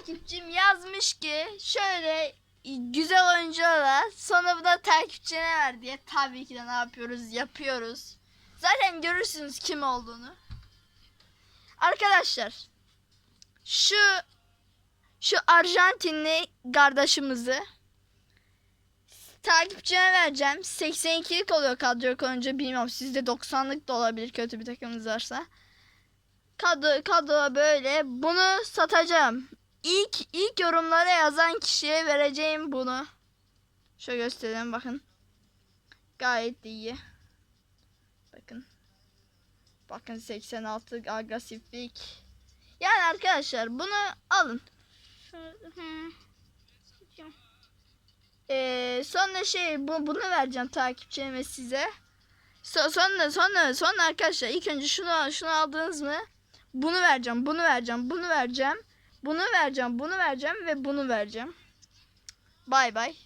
takipçim yazmış ki şöyle güzel oyunculara sonra bu da takipçine ver diye tabii ki de ne yapıyoruz yapıyoruz. Zaten görürsünüz kim olduğunu. Arkadaşlar şu şu Arjantinli kardeşimizi takipçime vereceğim. 82'lik oluyor kadro koyunca bilmiyorum sizde 90'lık da olabilir kötü bir takımınız varsa. Kadro, kadro böyle. Bunu satacağım. İlk ilk yorumlara yazan kişiye vereceğim bunu. Şöyle göstereyim bakın. Gayet iyi. Bakın. Bakın 86 agresiflik. Yani arkadaşlar bunu alın. Ee, sonra şey bu, bunu vereceğim takipçime size. So- sonra sonra sonra arkadaşlar ilk önce şunu şunu aldınız mı? Bunu vereceğim, bunu vereceğim, bunu vereceğim. Bunu vereceğim, bunu vereceğim ve bunu vereceğim. Bay bay.